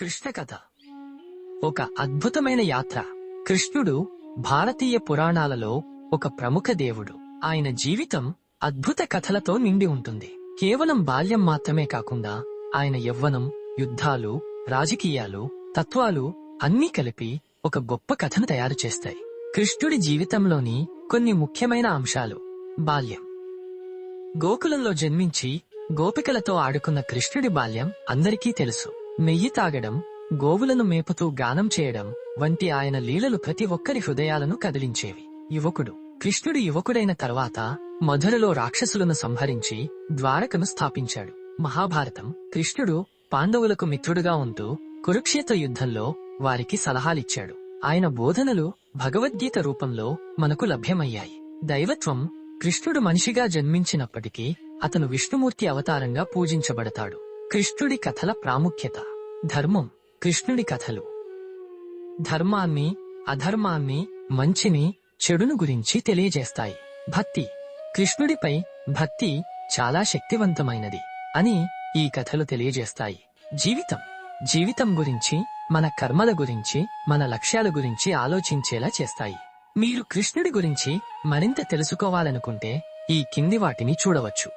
కృష్ణ కథ. ఒక అద్భుతమైన యాత్ర. కృష్ణుడు భారతీయ పురాణాలలో ఒక ప్రముఖ దేవుడు. ఆయన జీవితం అద్భుత కథలతో నిండి ఉంటుంది. కేవలం బాల్యం మాత్రమే కాకుండా ఆయన యవ్వనం యుద్ధాలు రాజకీయాలు తత్వాలు అన్నీ కలిపి ఒక గొప్ప కథను తయారు చేస్తాయి. కృష్ణుడి జీవితంలోని కొన్ని ముఖ్యమైన అంశాలు. బాల్యం. గోకులంలో జన్మించి గోపికలతో ఆడుకున్న కృష్ణుడి బాల్యం అందరికీ తెలుసు. నెయ్యి తాగడం గోవులను మేపుతూ గానం చేయడం వంటి ఆయన లీలలు ప్రతి ఒక్కరి హృదయాలను కదిలించేవి. యువకుడు కృష్ణుడు యువకుడైన తర్వాత మధురలో రాక్షసులను సంహరించి ద్వారకను స్థాపించాడు. మహాభారతం కృష్ణుడు పాండవులకు మిత్రుడుగా ఉంటూ కురుక్షేత్ర యుద్ధంలో వారికి సలహాలిచ్చాడు. ఆయన బోధనలు భగవద్గీత రూపంలో మనకు లభ్యమయ్యాయి. దైవత్వం కృష్ణుడు మనిషిగా జన్మించినప్పటికీ అతను విష్ణుమూర్తి అవతారంగా పూజించబడతాడు. కృష్ణుడి కథల ప్రాముఖ్యత. ధర్మం. కృష్ణుడి కథలు. ధర్మాన్ని అధర్మాన్ని మంచిని చెడును గురించి తెలియజేస్తాయి. భక్తి. కృష్ణుడిపై భక్తి చాలా శక్తివంతమైనది అని ఈ కథలు తెలియజేస్తాయి. జీవితం. జీవితం గురించి మన కర్మల గురించి మన లక్ష్యాల గురించి ఆలోచించేలా చేస్తాయి. మీరు కృష్ణుడి గురించి మరింత తెలుసుకోవాలనుకుంటే ఈ కింది వాటిని చూడవచ్చు.